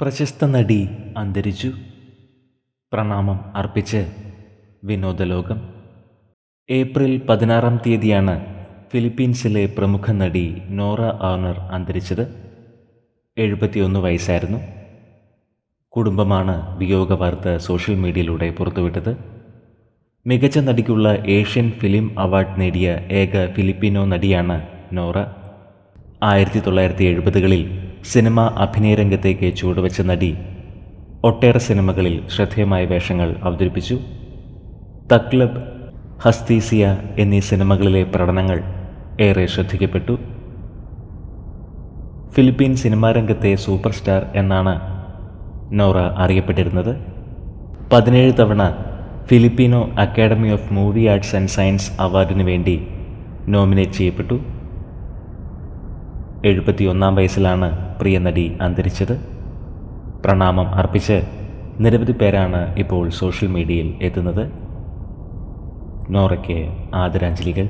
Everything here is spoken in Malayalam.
പ്രശസ്ത നടി അന്തരിച്ചു. പ്രണാമം അർപ്പിച്ച് വിനോദലോകം. ഏപ്രിൽ പതിനാറാം തീയതിയാണ് ഫിലിപ്പീൻസിലെ പ്രമുഖ നടി നോറ ആർണർ അന്തരിച്ചത്. എഴുപത്തിയൊന്ന് വയസ്സായിരുന്നു. കുടുംബമാണ് വിയോഗ വാർത്ത സോഷ്യൽ മീഡിയയിലൂടെ പുറത്തുവിട്ടത്. മികച്ച നടിക്കുള്ള ഏഷ്യൻ ഫിലിം അവാർഡ് നേടിയ ഏക ഫിലിപ്പിനോ നടിയാണ് നോറ. ആയിരത്തി തൊള്ളായിരത്തി എഴുപതുകളിൽ സിനിമ അഭിനയ രംഗത്തേക്ക് ചുവടുവെച്ച നടി ഒട്ടേറെ സിനിമകളിൽ ശ്രദ്ധേയമായ വേഷങ്ങൾ അവതരിപ്പിച്ചു. തക്ലബ് ഹസ്തീസിയ എന്നീ സിനിമകളിലെ പ്രകടനങ്ങൾ ഏറെ ശ്രദ്ധിക്കപ്പെട്ടു. ഫിലിപ്പീൻ സിനിമാ രംഗത്തെ സൂപ്പർ സ്റ്റാർ എന്നാണ് നോറ അറിയപ്പെട്ടിരുന്നത്. പതിനേഴ് തവണ Filipino academy of movie arts and science അവാർഡിന് വേണ്ടി നോമിനേറ്റ് ചെയ്യപ്പെട്ടു. എഴുപത്തിയൊന്നാം വയസ്സിലാണ് പ്രിയ നടി അന്തരിച്ചത്. പ്രണാമം അർപ്പിച്ച് നിരവധി പേരാണ് ഇപ്പോൾ സോഷ്യൽ മീഡിയയിൽ എത്തുന്നത്. നോറയ്ക്ക് ആദരാഞ്ജലികൾ.